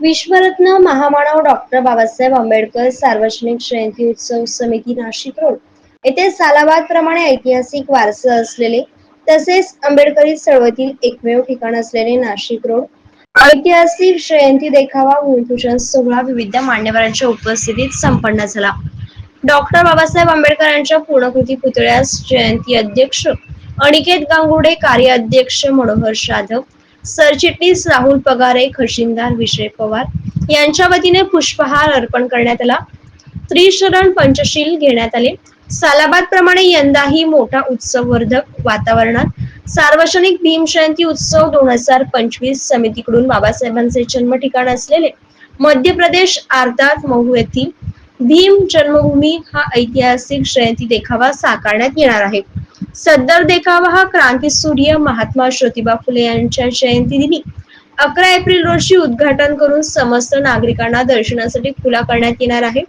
विश्वरत्न महामानव डॉक्टर बाबासाहेब आंबेडकर सार्वजनिक जयंती उत्सव समिती नाशिक रोड. येथे सालाबाद प्रमाणे ऐतिहासिक वारसा असलेले तसेच आंबेडकरी चळवळीतील एकमेव ठिकाण असलेले नाशिक रोड. ऐतिहासिक जयंती देखावा भूमिपूजन सोहळा विविध मान्यवरांच्या उपस्थितीत संपन्न झाला. डॉक्टर बाबासाहेब आंबेडकरांच्या पूर्णकृती पुतळ्यास जयंती अध्यक्ष अनिकेत गांगुडे कार्याध्यक्ष मनोहर जाधव सरचिटणीस राहुल पगारे खशिनदार विजय पवार यांच्या वतीने पुष्पहार अर्पण करण्यात आला. त्रिशरण पंचशील घेण्यात आले. सालाबाद प्रमाणे यंदाही मोठा उत्सववर्धक वातावरणात सार्वजनिक भीमशयंती उत्सव दोन हजार पंचवीस समितीकडून बाबासाहेबांचे जन्म ठिकाण असलेले मध्य प्रदेश आर्दात महू येथील भीम जन्मभूमी हा ऐतिहासिक जयंती देखावा साकारण्यात येणार आहे. सदर देखावा हा क्रांती सूर्य महात्मा ज्योतिबा फुले यांच्या जयंती दिनी अकरा एप्रिल रोजी उद्घाटन करून समस्त नागरिकांना दर्शनासाठी खुला करण्यात येणार आहे.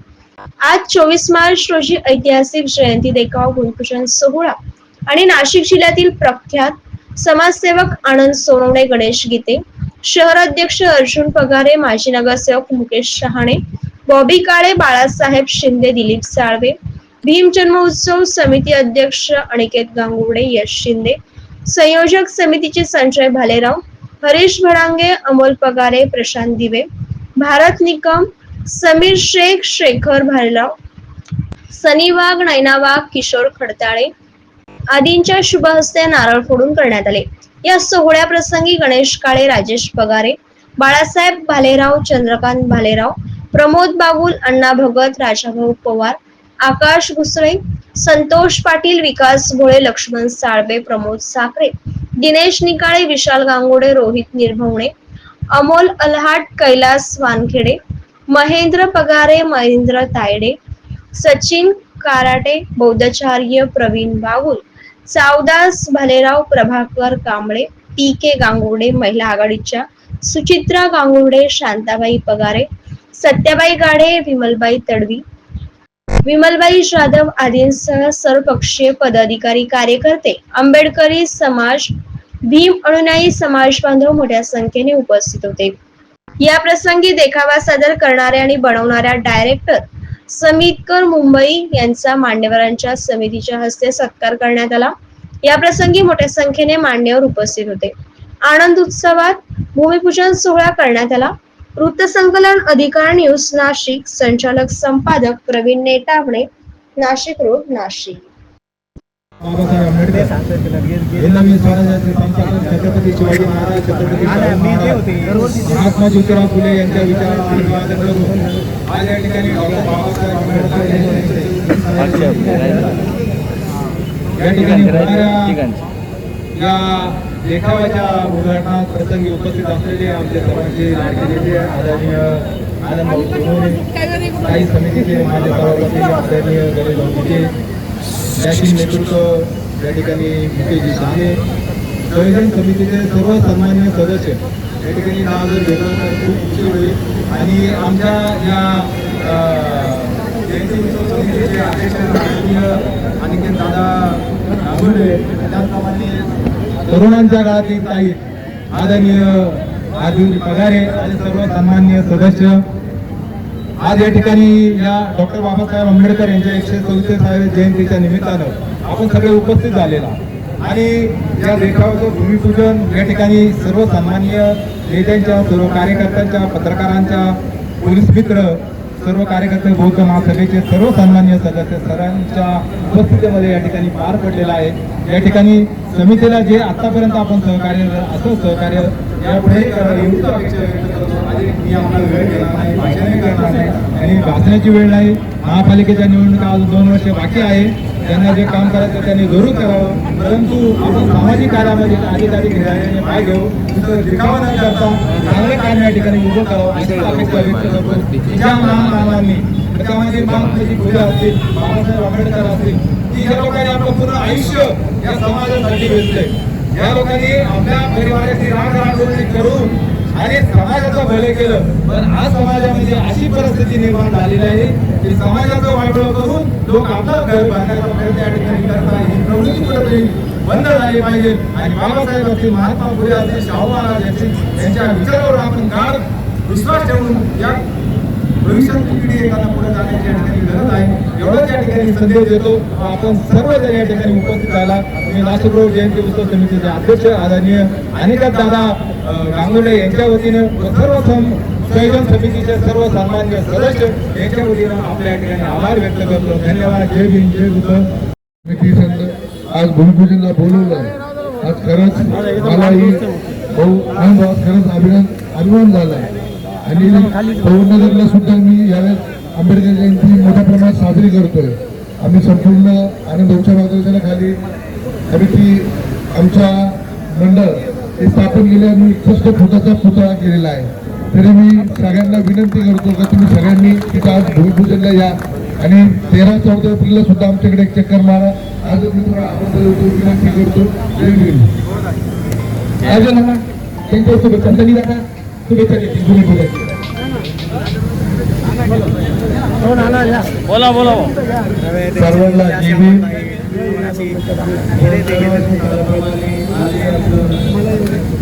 आज चोवीस मार्च रोजी ऐतिहासिक जयंती देखाव गुणपूजन सोहळा आणि नाशिक जिल्ह्यातील प्रख्यात समाजसेवक आनंद सोनवणे गणेश गीते शहर अध्यक्ष अर्जुन पगारे माजी नगरसेवक मुकेश शहाणे बॉबी काळे बाळासाहेब शिंदे दिलीप साळवे भीम जन्मोत्सव समिती अध्यक्ष अनिकेत गांगुडे यश शिंदे संयोजक समितीचे संजय भालेराव हरीश भडांगे अमोल पगारे प्रशांत दिवे भारत निकम समीर शेख शेखर भालेराव सनी वाघ नैना वाघ किशोर खडताळे आदींच्या शुभ हस्ते नारळ फोडून करण्यात आले. या सोहळ्या प्रसंगी गणेश काळे राजेश पगारे बाळासाहेब भालेराव चंद्रकांत भालेराव प्रमोद बागुल अण्णा भगत राजाभाऊ पवार आकाश घुसळे संतोष पाटील विकास भोळे लक्ष्मण साळबे प्रमोद साखरे दिनेश निकाळे विशाल गांगोडे रोहित निर्भवणे अमोल अल्हाट कैलास वानखेडे महेंद्र पगारे महेंद्र तायडे सचिन काराटे बौद्धाचार्य प्रवीण बागुल सावदास भालेराव प्रभाकर कांबळे टी के गांगुर्डे महिला आघाडीच्या सुचित्रा गांगुर्डे शांताबाई पगारे सत्याबाई गाढे विमलबाई तडवी विमलबाई जाधव आदींसह सर्वपक्षीय पदाधिकारी कार्यकर्ते आंबेडकरी समाज भीम अनुयायी समाज बांधव मोठ्या संख्येने उपस्थित होते. या प्रसंगी देखावा सादर करणाऱ्या आणि बनवणाऱ्या डायरेक्टर समितकर मुंबई यांचा मान्यवरांच्या समितीच्या हस्ते सत्कार करण्यात आला. या प्रसंगी मोठ्या संख्येने मान्यवर उपस्थित होते. आनंद उत्सवात भूमिपूजन सोहळा करण्यात आला. वृत्तसंकलन अधिकार न्यूज नाशिक संचालक संपादक प्रवीण नेटावणे नाशिक रोड नाशिक. बाबासाहेब आंबेडकर नवीन स्वराज्याचे संचालक छत्रपती शिवाजी महाराज छत्रपती शाहू महाराज महात्मा ज्योतिराव फुले यांच्या विचारांना अभिवादन करून आज या ठिकाणी डॉक्टर बाबासाहेब आंबेडकर यांचे या ठिकाणी होणाऱ्या या देखाव्याच्या उद्घाटनात प्रसंगी उपस्थित असलेले आमचे सर्वांचे लाडके नेते आदरणीय आनंद भाऊ सोनवणे काही समितीचे माझे सभापती आदरणीय गणेश भाऊ विजय याची नेतृत्व या ठिकाणी मुकेशजी शिंदे संयोजन समितीचे सर्व सन्मान्य सदस्य या ठिकाणी नाव जर घेतलं तर खूप खुशी होईल. आणि आमच्या या जयंती उत्सव समितीचे अध्यक्ष अनिकेत दादा त्याचप्रमाणे तरुणांच्या काळातील काही आदरणीय अर्जुन पगारे आणि सर्व सन्मान्य सदस्य. आज या ठिकाणी या डॉक्टर बाबासाहेब आंबेडकर यांच्या एकशे सव्वीसाव्या जयंतीच्या निमित्तानं आपण सगळे उपस्थित झालेला आणि या देखावाचं भूमिपूजन या ठिकाणी सर्व सन्मान्य नेत्यांच्या सर्व कार्यकर्त्यांच्या पत्रकारांच्या पोलीस मित्र सर्व कार्यकर्ते बौद्ध महासभेचे सर्व सन्मान्य सदस्य सरांच्या उपस्थितीमध्ये या ठिकाणी पार पडलेला आहे. या ठिकाणी समितीला जे आतापर्यंत आपण सहकार्य असं सहकार्य यापुढे वेळ नाही भाषणही नाही आणि भाषणाची वेळ नाही. महापालिकेच्या निवडणुका अजून दोन वर्ष बाकी आहे. त्यांना जे काम करायचं त्यांनी जरूर करावं. परंतु आपण सामाजिक कार्यामध्ये अधिकारी घेण्याने पाय घेऊ. तिथं दिखावा न करता चांगले काम या ठिकाणी उभं करावं अशी अपेक्षा व्यक्त करतो. ज्या महामानवांनी त्याच्यामध्ये महात्माजी फुले असतील बाबासाहेब आंबेडकर असतील की या लोकांनी आपलं पूर्ण आयुष्य या समाजासाठी वेचलंय या लोकांनी आपल्या परिवाराची राग रागवणी करून आणि समाजाचं भले केलं पण आज समाजामध्ये अशी परिस्थिती निर्माण झालेली आहे की समाजाचं वाटोळं करून लोक आपलं घर बांधण्याचा प्रयत्न या ठिकाणी करतात. ही प्रवृत्ती कुठेतरी बंद झाली पाहिजे. आणि बाबासाहेब असतील महात्मा फुले असतील शाहू महाराज असतील यांच्या विचारावर आपण गाढ विश्वास ठेवून या भविष्यातली पिढी एखादा पुढे जाण्याची या ठिकाणी गरज आहे. एवढंच या ठिकाणी संदेश देतो. आपण सर्वजण या ठिकाणी उपस्थित राहिला मी नाशिक रोड जयंती उत्सव समितीचे अध्यक्ष आदरणीय अनिकेत दादा गांगुर्डे यांच्या वतीनं व सर्व संयोजन समितीचे सर्व सन्मान्य सदस्य यांच्या वतीनं आपल्या ठिकाणी आभार व्यक्त करतो. धन्यवाद. जय भीम जय बुद्ध. आज भूमिपूजनला बोलवलं. आज खरंच मला ही भाऊ खरंच अभिनंदन अभिमान झाला आहे आणि पवननगरला सुद्धा मी यावेळेस आंबेडकर जयंती मोठ्या प्रमाणात साजरी करतोय. आम्ही संपूर्ण आनंद उत्सव मार्गदर्शना खाली समिती आमच्या मंडळ स्थापन केले आणि एकसष्ट फुटाचा पुतळा केलेला आहे. तरी मी सगळ्यांना विनंती करतो का तुम्ही सगळ्यांनी तिथं आज भूमिपूजनला या. आणि तेरा चौदा एप्रिलला सुद्धा आमच्याकडे एक चक्कर मारा. आज मी देतो, विनंती करतो. त्यांच्या शुभेच्छा. त्यांनी दादा शुभेच्छा देतील भूमिपूजन. बोला बोला. सर्वांना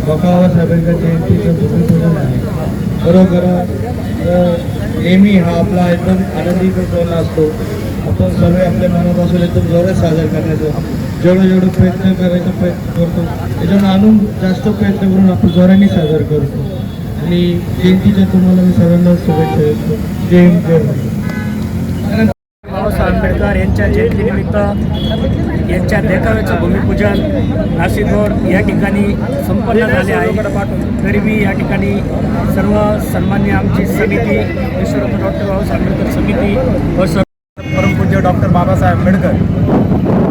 बाबा साहेबांच्या जयंतीचं भूमिपूजन आहे. खरोखर नेहमी हा आपला एकदम आनंदी प्रसंग असतो. आपण सर्व आपल्या मनापासून एकदम जोरात साजरा करण्याचा जेवढं जेवढं प्रयत्न करायचा प्रयत्न करतो त्याच्यावर अजून जास्त प्रयत्न करून आपण जोराने साजरा करतो. आणि जयंतीच्या तुम्हाला मी सर्वांना शुभेच्छा देतो. जय जय आंबेडकर यांच्या जयंतीनिमित्त यांच्या देखाव्याचं भूमिपूजन नाशिक रोड या ठिकाणी संपन्न झाले आहे. तरी मी या ठिकाणी सर्व सन्मान्य आमची समिती विश्वरत्न डॉक्टर बाबासाहेब आंबेडकर समिती व सर्व परमपूज्य डॉक्टर बाबासाहेब आंबेडकर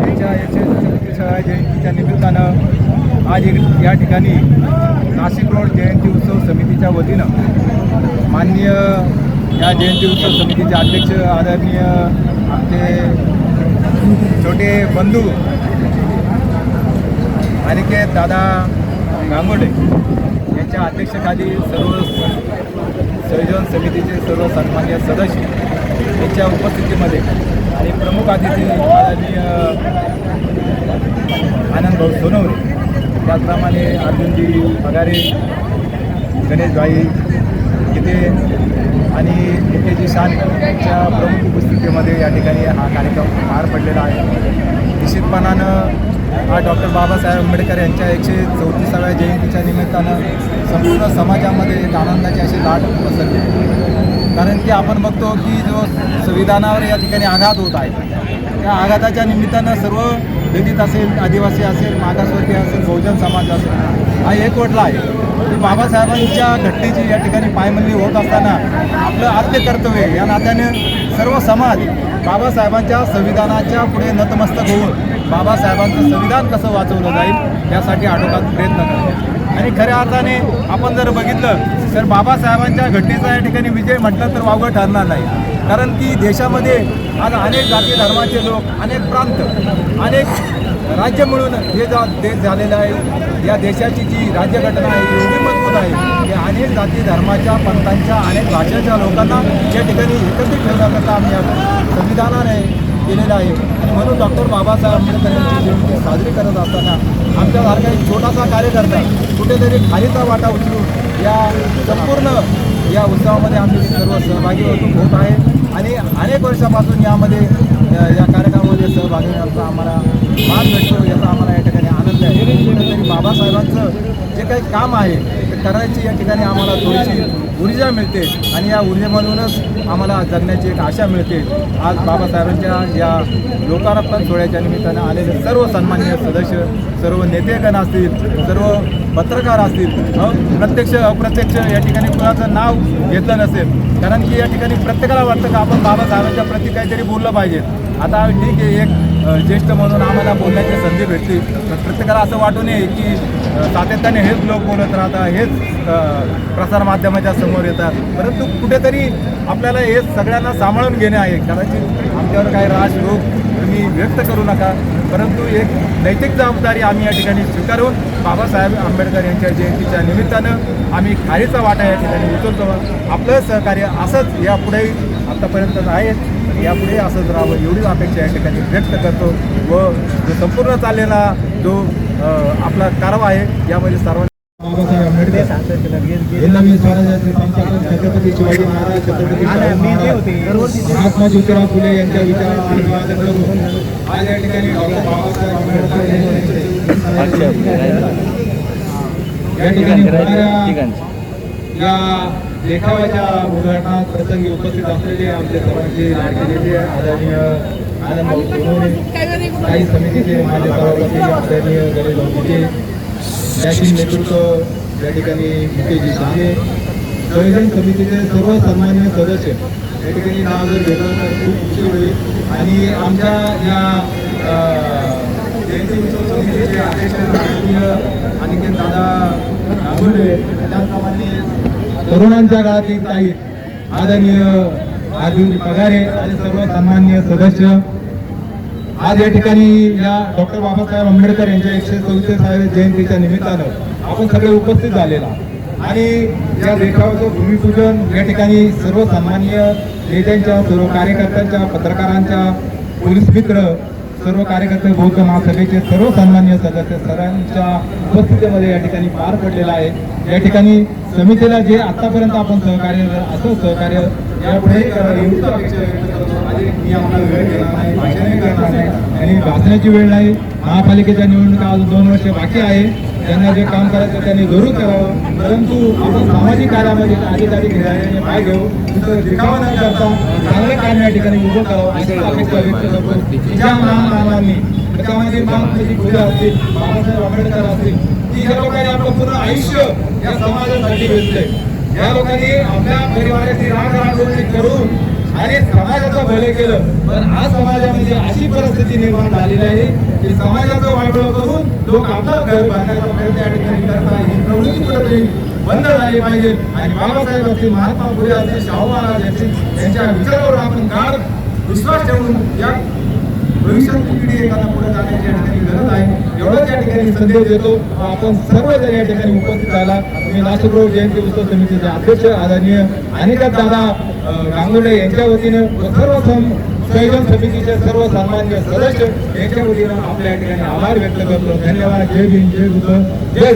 यांच्या याच्या जयंतीच्या निमित्तानं आज एक- या ठिकाणी नाशिक रोड जयंती उत्सव समितीच्या वतीनं माननीय या जयंती उत्सव समितीचे अध्यक्ष आदरणीय आमचे छोटे बंधू अनिकेत दादा गांगोडे यांच्या अध्यक्षखाली सर्व संयोजन समितीचे सर्व सन्मान्य सदस्य यांच्या उपस्थितीमध्ये आणि प्रमुख अतिथी आदरणीय आनंद भाऊ सोनवणे त्याचप्रमाणे अर्जुनजी पगारे गणेशभाई इथे आणि निकेजी शान यांच्या प्रमुख उपस्थितीमध्ये या ठिकाणी हा कार्यक्रम पार पडलेला आहे. निश्चितपणानं हा डॉक्टर बाबासाहेब आंबेडकर यांच्या एकशे चौतीसाव्या जयंतीच्या निमित्तानं संपूर्ण समाजामध्ये एक आनंदाची अशी लाट पसरली. कारण की आपण बघतो की जो संविधानावर या ठिकाणी आघात होत आहे त्या आघाताच्या निमित्तानं सर्व दलित असेल आदिवासी असेल मागासवर्गीय असेल बहुजन समाज असेल हा एकवटला आहे. की बाबासाहेबांच्या घटनेची या ठिकाणी पायमल्ली होत असताना आपलं आद्य कर्तव्य या नात्याने सर्व समाज बाबासाहेबांच्या संविधानाच्या पुढे नतमस्तक होऊन बाबासाहेबांचं संविधान कसं वाचवलं जाईल यासाठी आटोकात प्रयत्न करतो. आणि खऱ्या अर्थाने आपण जर बघितलं तर बाबासाहेबांच्या घटनेचा या ठिकाणी विजय म्हटलं तर वावगं ठरणार नाही. कारण की देशामध्ये आज अनेक जाती धर्माचे लोक अनेक प्रांत अनेक राज्य मिळून हे जा देश झालेला आहे या देशाची जी राज्यघटना आहे एवढी मजबूत आहे की अनेक जाती धर्माच्या पंथांच्या अनेक भाषेच्या लोकांना या ठिकाणी एकत्रित ठेवण्याकरता आम्ही या संविधानाने केलेलं आहे. आणि म्हणून डॉक्टर बाबासाहेब आंबेडकर यांची जयंती साजरी करत असताना आमच्यासारखा एक छोटासा कार्यकर्ता कुठेतरी खालीचा वाटा उचलून या संपूर्ण या उत्सवामध्ये आम्ही सर्व सहभागी होत आहे. आणि अनेक वर्षापासून यामध्ये या कार्यक्रमामध्ये सहभागी होण्याचा आम्हाला मान भेटतो याचा आम्हाला या ठिकाणी आनंद आहे. कुठेतरी बाबासाहेबांचं जे काही काम आहे ते करायची या ठिकाणी आम्हाला थोडीशी ऊर्जा मिळते आणि या ऊर्जेमधूनच आम्हाला जगण्याची एक आशा मिळते. आज बाबासाहेबांच्या या लोकार्पण सोहळ्याच्या निमित्तानं आलेले सर्व सन्मान्य सदस्य सर्व नेतेगण असतील सर्व पत्रकार असतील प्रत्यक्ष अप्रत्यक्ष या ठिकाणी कुणाचं नाव घेतलं नसेल कारण की या ठिकाणी प्रत्येकाला वाटतं का आपण बाबासाहेबांच्या प्रती काहीतरी बोललं पाहिजे. आता ठीक आहे एक ज्येष्ठ म्हणून आम्हाला बोलण्याची संधी भेटली. तर प्रत्येकाला असं वाटू नये की सातत्याने हेच लोक बोलत राहतात हेच प्रसारमाध्यमाच्या समोर येतात. परंतु कुठेतरी आपल्याला हे सगळ्यांना सांभाळून घेणे आहे. कदाचित आमच्यावर काही राज रोग तुम्ही व्यक्त करू नका. परंतु एक नैतिक जबाबदारी आम्ही या ठिकाणी स्वीकारून बाबासाहेब आंबेडकर यांच्या जयंतीच्या निमित्तानं आम्ही खारीचा वाटा या ठिकाणी उचलतो. आपलं सहकार्य असंच यापुढेही आत्तापर्यंत आहे यापुढे असंच राहावं एवढीच अपेक्षा या ठिकाणी व्यक्त करतो व जो संपूर्ण चाललेला जो आपला कारवा आहे यामध्ये सर्वांनी छत्रपती शिवाजी महाराज छत्रपती महात्मा ज्योतिराव फुले यांच्या विचारांना आज या ठिकाणी डॉक्टर बाबासाहेब आंबेडकर यांच्या या ठिकाणी होणाऱ्या या देखाव्याच्या उद्घाटनात प्रसंगी उपस्थित असलेले आमचे सर्वांचे लाडके आदरणीय आनंद भाऊ सोनवणे समितीचे माझे सभापती आदरणीय गणेश भाऊ मुके नेतृत्व या ठिकाणी मुकेशजी शिंदे संयोजन समितीचे सर्व सन्मान्य सदस्य या ठिकाणी नाव जर घेतलं तर खूप उशीर होईल. आणि आमच्या या जयंती उत्सव समितीचे अध्यक्ष आदरणीय अनिकेत दादा त्याचप्रमाणे तरुणांच्या काळातील काही आदरणीय राजूजी पगारे आणि सर्व सन्मान्य सदस्य. आज या ठिकाणी या डॉक्टर बाबासाहेब आंबेडकर यांच्या एकशे चौतीसाव्या जयंतीच्या निमित्तानं आपण सगळे उपस्थित झालेला आणि या देखावाचं भूमिपूजन या ठिकाणी सर्व सन्मान्य नेत्यांच्या सर्व कार्यकर्त्यांच्या पत्रकारांच्या पोलीस मित्र सर्व कार्यकर्ते बौद्ध महासभेचे सर्व सन्मान्य सदस्य सरांच्या उपस्थितीमध्ये या ठिकाणी पार पडलेला आहे. या ठिकाणी समितीला जे आतापर्यंत आपण सहकार्य असं सहकार्य यापुढे वेळ नाही करणार नाही आणि भाषणाची वेळ नाही. महापालिकेच्या निवडणुका अजून दोन वर्ष बाकी आहे. त्यांना जे काम करायचं त्यांनी जरूर करावं. परंतु आपण सामाजिक कार्यामध्ये अधिकारी घेण्याने पाय घेऊ. तिथं दिखावा न करता चांगलं काम या ठिकाणी उभं करावं अशी अपेक्षा व्यक्त करतो. ज्या महामानवांनी त्याच्यामध्ये महात्माजी फुले असतील बाबासाहेब आंबेडकर असतील की या लोकांनी आपलं पूर्ण आयुष्य या समाजासाठी वेचलंय. या लोकांनी आपल्या परिवाराची राग राखराखोणी करून आणि समाजाचं भले केलं पण आज समाजामध्ये अशी परिस्थिती निर्माण झालेली आहे की समाजाचं वाटोळं करून लोक आपलं घर बांधण्याचा प्रयत्न या ठिकाणी करतात ही प्रवृत्ती कुठेतरी बंद झाली पाहिजे. आणि बाबासाहेब असतील महात्मा फुले असतील शाहू महाराज असतील यांच्या विचारावर आपण गाढ विश्वास ठेवून या भविष्यातली पिढी एखादा पुढे जाण्याची या ठिकाणी गरज आहे. एवढंच या ठिकाणी संदेश देतो. आपण सर्वजण या ठिकाणी उपस्थित झाला मी नाशिकराव जयंती उत्सव समितीचे अध्यक्ष आदरणीय अनिकेत दादा गांगुडे गांगुर्डे यांच्या वतीने सर्व संयोजन समितीचे सर्व सन्मान्य सदस्य यांच्या वतीनं आपल्या ठिकाणी आभार व्यक्त करतो. धन्यवाद. जय भीम. जय बुद्ध. जय